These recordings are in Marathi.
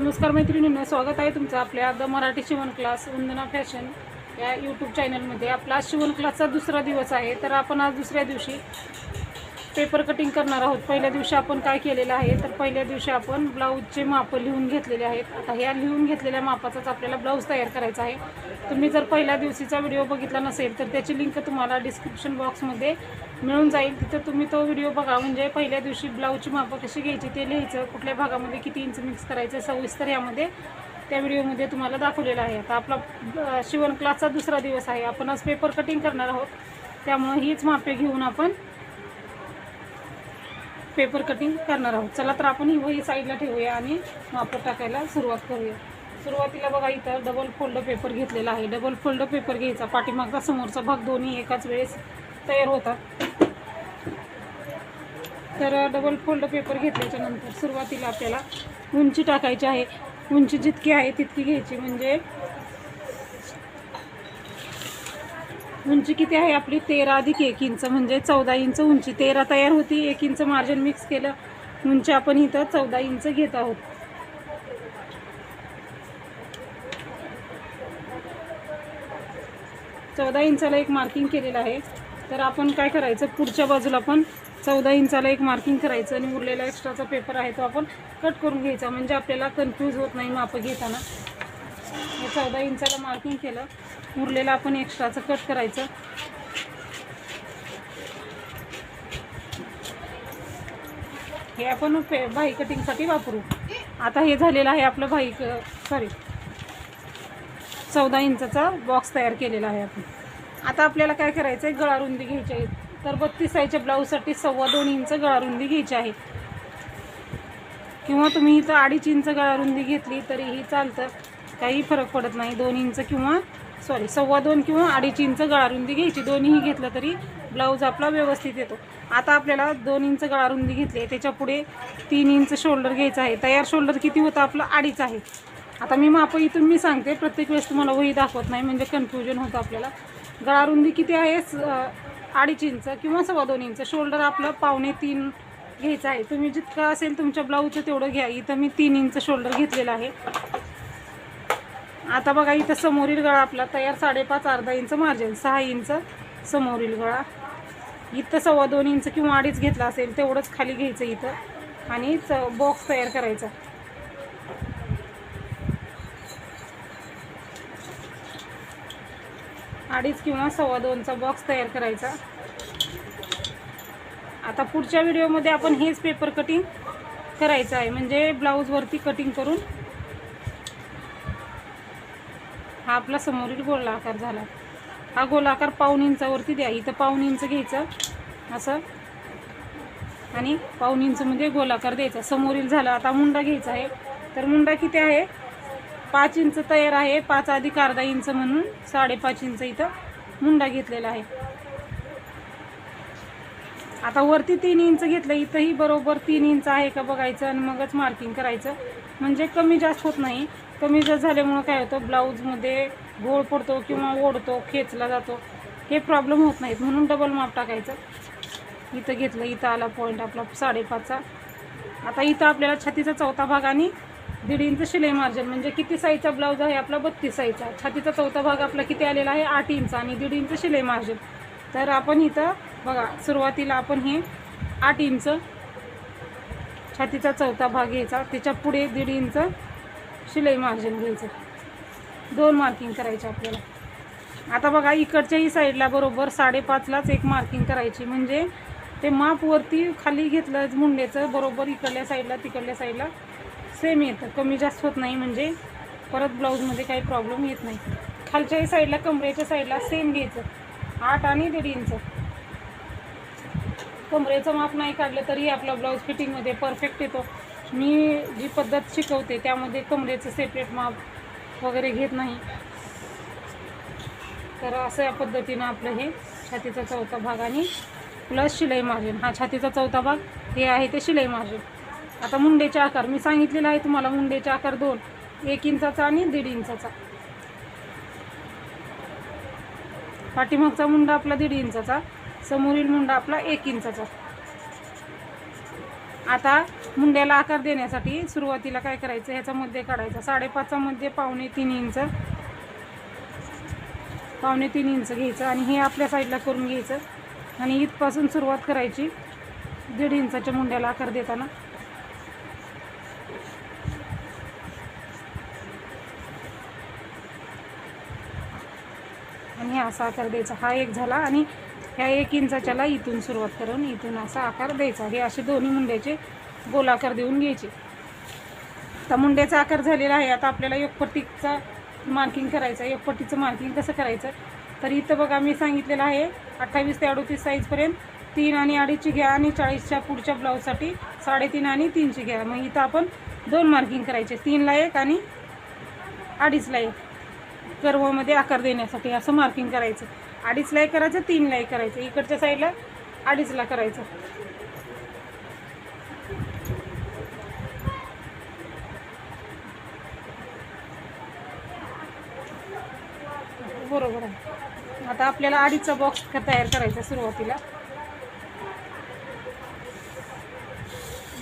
नमस्कार मैत्रिणींना स्वागत आहे तुमचं आपल्या द मराठी शिवण क्लास वंदना फॅशन या यूट्यूब चॅनलमध्ये आपला आज शिवण क्लासचा दुसरा दिवस आहे तर आपण आज दुसऱ्या दिवशी पेपर कटिंग करणार आहोत. पहिल्या दिवशी आपण काय केलेलं आहे तर पहिल्या दिवशी आपण ब्लाऊजचे मापं लिहून घेतलेले आहेत. आता ह्या लिहून घेतलेल्या मापाचाच आपल्याला ब्लाऊज तयार करायचा आहे. तुम्ही जर पहिल्या दिवशीचा व्हिडिओ बघितला नसेल तर त्याची लिंक तुम्हाला डिस्क्रिप्शन बॉक्समध्ये मिळून जाईल. तिथं तुम्ही तो व्हिडिओ बघा म्हणजे पहिल्या दिवशी ब्लाऊजची मापं कशी घ्यायची ते लिहायचं कुठल्या भागामध्ये किती इंच मिक्स करायचं सविस्तर यामध्ये त्या व्हिडिओमध्ये तुम्हाला दाखवलेला आहे. आता आपला शिवण क्लासचा दुसरा दिवस आहे. आपण आज पेपर कटिंग करणार आहोत. त्यामुळे हीच मापे घेऊन आपण पेपर कटिंग करणार आहोत. चला तर आपण ही वही साईडला ठेवूया आणि मापं टाकायला सुरुवात करूया. सुरुवातीला बघा इथं डबल फोल्ड पेपर घेतलेला आहे. डबल फोल्ड पेपर घ्यायचा. पाठीमागचा समोरचा भाग दोन्ही एकाच वेळेस तयार होतात. तर डबल फोल्ड पेपर घेतल्याच्या नंतर सुरुवातीला आपल्याला उंची टाकायची आहे. उंची जितकी आहे तितकी घ्यायची. म्हणजे उंची किती आहे आपली? तेरा अधिक एक इंच म्हणजे चौदा इंच उंची. तेरा तयार होती एक इंच मार्जिन मिक्स केलं. उंची आपण इथं चौदा इंच घेत आहोत. चौदा इंचाला एक मार्किंग केलेलं आहे. तर आपण काय करायचं? पुढच्या बाजूला पण चौदा इंचाला एक मार्किंग करायचं आणि उरलेला एक्स्ट्राचा पेपर आहे तो आपण कट करून घ्यायचा. म्हणजे आपल्याला कन्फ्यूज होत नाही मापं घेताना. हे चौदा इंचाला मार्किंग केलं. उरलेलं आपण एक्स्ट्राचं कट करायचं. हे आपण पे भाई कटिंगसाठी वापरू. आता हे झालेलं आहे आपलं भाई सॉरी चौदा इंचाचा बॉक्स तयार केलेला आहे आपण. आता आपल्याला काय करायचं आहे गळारुंदी घ्यायची आहे. तर बत्तीस साईजच्या ब्लाऊजसाठी सव्वा दोन इंच गळारुंदी घ्यायची आहे. किंवा तुम्ही इथं अडीच इंच गळारुंदी घेतली तरीही चालतं. काही फरक पडत नाही. दोन इंच किंवा सॉरी सव्वा दोन किंवा अडीच इंच गळारुंदी घ्यायची. दोन्हीही घेतलं तरी ब्लाऊज आपला व्यवस्थित येतो. आता आपल्याला दोन इंच गळारुंदी घेतली आहे. त्याच्या पुढे तीन इंच शोल्डर घ्यायचं आहे. तयार शोल्डर किती होतं? आपलं अडीच आहे. आता मी माप इथून मी सांगते. प्रत्येक वेळेस तुम्हाला वही दाखवत नाही. म्हणजे कन्फ्युजन होतं आपल्याला. गळारुंदी किती आहे? स- अडीच इंच किंवा सव्वा दोन इंच. शोल्डर आपलं पावणे तीन घ्यायचं आहे. तुम्ही जितकं असेल तुमच्या ब्लाऊजचं तेवढं घ्या. इथं मी तीन इंच शोल्डर घेतलेलं आहे. आता बघा इथं समोरील गळा आपला तयार साडेपाच अर्धा इंच मार्जिन सहा इंच समोरील गळा. इथं सव्वा दोन इंच किंवा अडीच घेतला असेल तेवढंच खाली घ्यायचं इथं. आणि च बॉक्स तयार करायचा. अडीच किंवा सव्वा दोनचा बॉक्स तयार करायचा. आता पुढच्या व्हिडिओमध्ये आपण हेच पेपर कटिंग करायचं आहे. म्हणजे ब्लाऊजवरती कटिंग करून हा आपला समोरील गोलाकार झाला. हा गोलाकार पाऊन इंचावरती द्या. इथं पाऊन इंच घ्यायचं. असं. आणि पाऊन म्हणजे गोलाकार द्यायचा. समोरील झाला. आता मुंडा घ्यायचा आहे. तर मुंडा किती आहे? पाच इंच तयार आहे. पाच अधिक अर्धा इंच म्हणून साडेपाच इंच इथं मुंडा घेतलेला आहे. आता वरती तीन इंच घेतलं. इथंही बरोबर तीन इंच आहे का बघायचं आणि मगच मार्किंग करायचं. म्हणजे कमी जास्त होत नाही. कमी जास्त झाल्यामुळं काय होतं ब्लाऊजमध्ये गोळ पडतो किंवा ओढतो खेचला जातो. हे प्रॉब्लेम होत नाहीत. म्हणून डबल माप टाकायचं. इथं घेतलं इथं आला पॉईंट आपला साडेपाचचा. आता इथं आपल्याला छातीचा चौथा भाग आणि दीड इंच शिलाई मार्जिन म्हणजे किती साईजचा ब्लाऊज आहे आपला बत्तीस साईजचा छातीचा चौथा भाग आपला किती आलेला आहे? आठ इंच आणि दीड इंच शिलाई मार्जिन तर आपण इथं बघा सुरुवातीला आपण हे आठ इंच छातीचा चौथा भाग घ्यायचा. त्याच्या पुढे दीड इंच शिलाई मार्जिन घ्यायचं. दोन मार्किंग करायचे आपल्याला. आता बघा इकडच्याही साईडला बरोबर साडेपाचलाच एक मार्किंग करायची. म्हणजे ते माप वरती खाली घेतलं मुंडेचं बरोबर इकडल्या साईडला तिकडल्या साईडला सेम येतं. कमी जास्त होत नाही म्हणजे परत ब्लाऊजमध्ये काही प्रॉब्लेम येत नाही. खालच्याही साईडला कमरेच्या साईडला सेम घ्यायचं. आठ आणि दीड इंच. कमरेचं माप नाही काढलं तरी आपला ब्लाऊज फिटिंगमध्ये परफेक्ट येतो. मी जी पद्धत शिकवते त्यामध्ये कमरेचं सेपरेट माप वगैरे घेत नाही. तर असं या पद्धतीनं आपलं हे छातीचा चौथा भाग आणि प्लस शिलाई मार्जिन हा छातीचा चौथा भाग हे आहे ते शिलाई मार्जिन आता मुंडेचे आकार मी सांगितलेलं आहे तुम्हाला मुंडेचे आकार दोन एक इंचाचा आणि दीड इंचाचा. पाठीमागचा मुंडा आपला दीड इंचाचा समोरील मुंडा आपला एक इंचाचा. आता मुंड्याला आकार देण्यासाठी सुरुवातीला काय करायचं ह्याचा मध्ये काढायचा. साडेपाचचा मध्ये पावणे तीन इंच. पावणे तीन इंच घ्यायचं आणि हे आपल्या साईडला करून घ्यायचं. आणि इथपासून सुरुवात करायची दीड इंचाच्या मुंड्याला आकार देताना. आणि असा आकार द्यायचा. हा एक झाला आणि ह्या एक इंचाच्याला इथून सुरुवात करून इथून असा आकार द्यायचा. हे असे दोन्ही मुंड्याचे गोल आकार देऊन घ्यायचे. आता मुंड्याचा आकार झालेला आहे. आता आपल्याला एकपट्टीचा मार्किंग करायचं आहे. एकपट्टीचं मार्किंग कसं करायचं? तर इथं बघा मी सांगितलेलं आहे अठ्ठावीस ते अडोतीस साईजपर्यंत तीन आणि अडीचची घ्या आणि चाळीसच्या पुढच्या ब्लाऊजसाठी साडेतीन आणि तीनची घ्या. मग इथं आपण दोन मार्किंग करायचे. तीनला एक आणि अडीचला एक. गर्वामध्ये आकार देण्यासाठी असं मार्किंग करायचं. अडीचला एक करायचं तीनला एक करायचं. इकडच्या साईडला अडीचला करायचं. बरोबर आहे. आता आपल्याला अडीचचा बॉक्स तयार करायचा सुरुवातीला.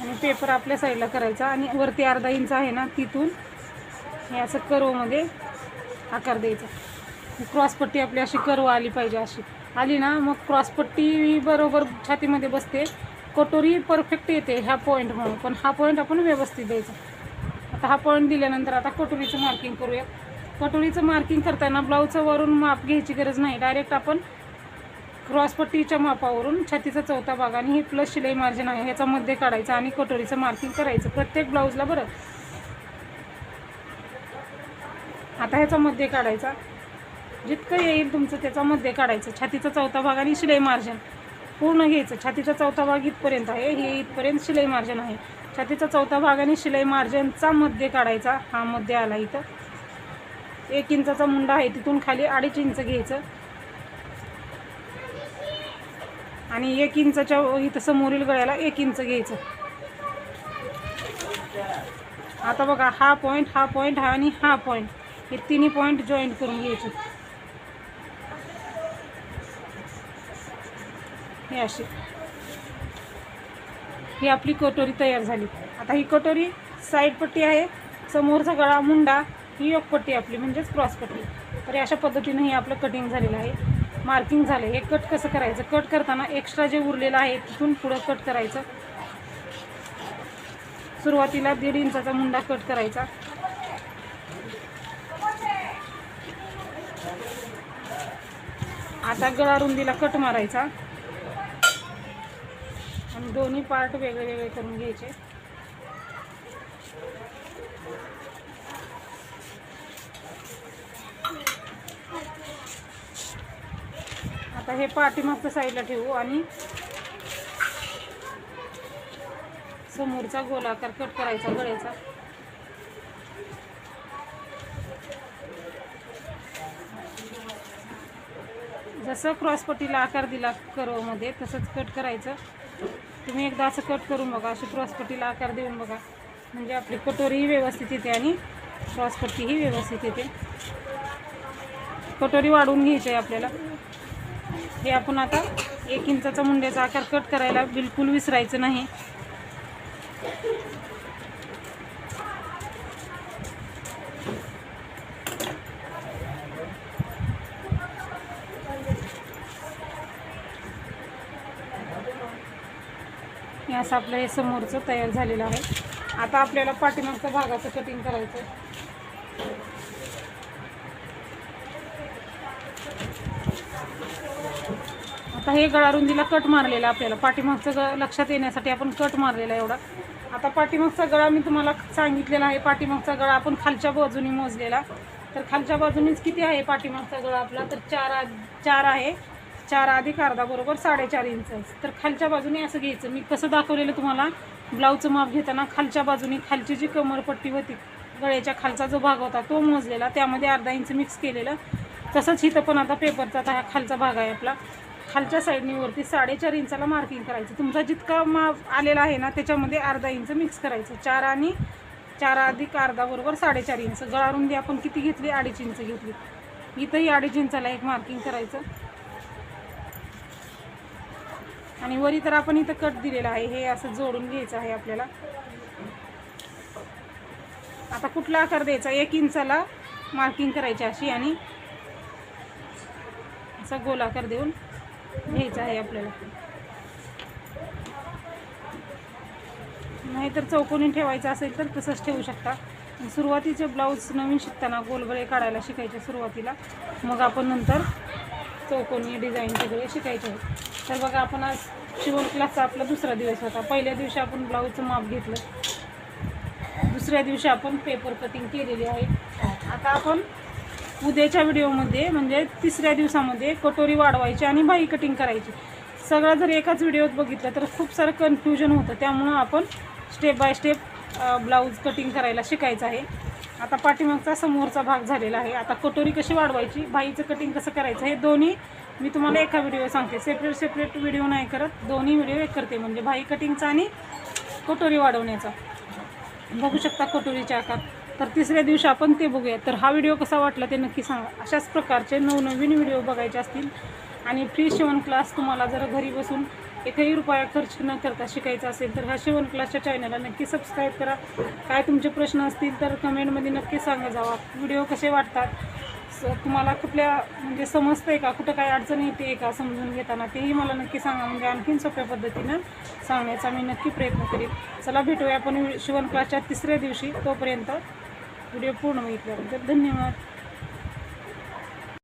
आणि पेपर आपल्या साईडला करायचा. आणि वरती अर्धा इंच आहे ना तिथून हे असं कर्वमध्ये आकार द्यायचा. क्रॉसपट्टी आपली अशी कर्व आली पाहिजे अशी. आली ना मग क्रॉसपट्टी बरोबर छातीमध्ये बसते. कटोरी परफेक्ट येते ह्या पॉईंट म्हणून. पण हा पॉईंट आपण व्यवस्थित द्यायचा. आता हा पॉईंट दिल्यानंतर आता कटोरीचं मार्किंग करूया. कटोरीचं मार्किंग करताना ब्लाऊजचं वरून माप घ्यायची गरज नाही. डायरेक्ट आपण क्रॉसपट्टीच्या मापावरून छातीचा चौथा भाग आणि हे प्लस शिलाई मार्जिन आहे ह्याचा मध्ये काढायचा आणि कटोरीचं मार्किंग करायचं. प्रत्येक ब्लाऊजला बरं. आता ह्याचा मध्ये काढायचा. जितकं येईल तुमचं त्याचा मध्ये काढायचं. छातीचा चौथा भाग आणि शिलाई मार्जिन पूर्ण घ्यायचं. छातीचा चौथा भाग इथपर्यंत आहे. हे इथपर्यंत शिलाई मार्जिन आहे. छातीचा चौथा भाग आणि शिलाई मार्जिनचा मध्य काढायचा. हा मध्य आला इथं. एक इंचाचा मुंडा आहे तिथून खाली अडीच इंच घ्यायचं. आणि एक इंचाच्या इथं समोरील गळ्याला एक इंच घ्यायचं. आता बघा हा पॉईंट हा पॉईंट हा आणि हा पॉईंट हे तिन्ही पॉईंट जॉईंट करून घ्यायचे. हे अशी. ही आपली कटोरी तयार झाली. आता ही कटोरी साईडपट्टी आहे समोरचा गळा मुंडा ही योगपट्टी आपली म्हणजेच क्रॉसपट्टी तर अशा पद्धतीनं हे आपलं कटिंग झालेलं आहे. मार्किंग झालं. हे कट कसं करायचं? कट करताना एक्स्ट्रा जे उरलेलं आहे तिथून पुढं कट करायचं. सुरुवातीला दीड इंचाचा मुंडा कट करायचा. आता गळा रुंदीला कट मारायचा. आणि दोन्ही पार्ट वेगळे वेगळे करून घ्यायचे. आता हे पाठीमागच्या साईडला ठेवू आणि समोरचा गोलाकार कट करायचा गळ्याचा. जसं क्रॉसपट्टीला आकार दिला करोमध्ये तसंच कट करायचं. तुम्ही एकदा असं कट करून बघा अशी क्रॉसपट्टीला आकार देऊन बघा. म्हणजे आपली कटोरीही व्यवस्थित येते आणि क्रॉसपट्टीही व्यवस्थित येते. कटोरी वाढवून घ्यायची आहे आपल्याला. हे आपण आता एक इंचाचा मुंड्याचा आकार कट करायला बिलकुल विसरायचं नाही. असं आपलं हे समोरचं तयार झालेलं आहे. आता आपल्याला पाठीमागच्या भागाचं कटिंग करायचं आहे. आता हे गळारुंदीला कट मारलेला आपल्याला. पाठीमागचं ग लक्षात येण्यासाठी आपण कट मारलेला एवढा. आता पाठीमागचा गळा मी तुम्हाला सांगितलेला आहे. पाठीमागचा गळा आपण खालच्या बाजूनी मोजलेला. तर खालच्या बाजूनीच किती आहे पाठीमागचा गळा आपला? तर चार चार आहे. चार अधिक अर्धा बरोबर साडेचार इंच तर खालच्या बाजूने असं घ्यायचं. मी कसं दाखवलेलं तुम्हाला? ब्लाऊजचं माप घेताना खालच्या बाजूने खालची जी कमरपट्टी होती गळ्याच्या खालचा जो भाग होता तो मोजलेला. त्यामध्ये अर्धा इंच मिक्स केलेलं. तसंच इथं पण आता पेपरचा आता हा खालचा भाग आहे आपला. खालच्या साईडनी वरती साडेचार इंचाला मार्किंग करायचं. तुमचा जितका माप आलेला आहे ना त्याच्यामध्ये अर्धा इंच मिक्स करायचं. चार आणि चार अधिक अर्धा बरोबर साडेचार इंच. गळा रुंदी आपण किती घेतली? अडीच इंच घेतली. इथंही अडीच इंचाला एक मार्किंग करायचं. आणि वरी तर आपण इथं कट दिलेला आहे. हे असं जोडून घ्यायचं आहे आपल्याला. आता कुठला आकार द्यायचा? एक इंचाला मार्किंग करायची अशी आणि असा गोल आकार देऊन घ्यायचा आहे आपल्याला. नाहीतर चौकोनी ठेवायचं असेल तर तसंच ठेवू शकता. सुरुवातीचे ब्लाऊज नवीन शिकताना गोलगळे काढायला शिकायचे सुरुवातीला. मग आपण नंतर चौकोनी डिझाईन वगैरे शिकायचे. आहेत तर बघा आपण आज शिवण क्लासचा आपला दुसरा दिवस होता. पहिल्या दिवशी आपण ब्लाऊजचं माप घेतलं. दुसऱ्या दिवशी आपण पेपर कटिंग केलेली आहे. आता आपण उद्याच्या व्हिडिओमध्ये म्हणजे तिसऱ्या दिवसामध्ये कटोरी वाढवायची आणि बाई कटिंग करायची. सगळं जर एकाच व्हिडिओत बघितलं तर खूप सारं कन्फ्युजन होतं. त्यामुळं आपण step by step blouse cutting करायला शिकायचं आहे. आता पाठीमागचा समोरचा भाग झालेला आहे. आता कटोरी कशी वाढवायची बाईचं कटिंग कसं करायचं हे दोन्ही मी तुम्हाला एका व्हिडिओ सांगते. सेपरेट सेपरेट व्हिडिओ नाही करत. दोन्ही व्हिडिओ एक करते. म्हणजे भाई कटिंगचा आणि कटोरी वाढवण्याचा. बघू शकता कटोरीचे आकार. तर तिसऱ्या दिवशी आपण ते बघूया. तर हा व्हिडिओ कसा वाटला ते नक्की सांगा. अशाच प्रकारचे नवनवीन व्हिडिओ बघायचे असतील आणि फ्री शिवण क्लास तुम्हाला जर घरी बसून एकही रुपया खर्च न करता शिकायचा असेल तर ह्या शिवण क्लासच्या चॅनलला नक्की सबस्क्राईब करा. काय तुमचे प्रश्न असतील तर कमेंटमध्ये नक्की सांगा जावा. व्हिडिओ कसे वाटतात? स तुम्हाला कुठल्या म्हणजे समजतं आहे का? कुठं काय अडचण येते का समजून घेताना? तेही मला नक्की सांगा. म्हणजे आणखीन सोप्या पद्धतीनं सांगण्याचा मी नक्की प्रयत्न करेन. चला भेटूया आपण शिवण क्लासच्या तिसऱ्या दिवशी तोपर्यंत. व्हिडिओ पूर्ण बघितल्याबद्दल धन्यवाद.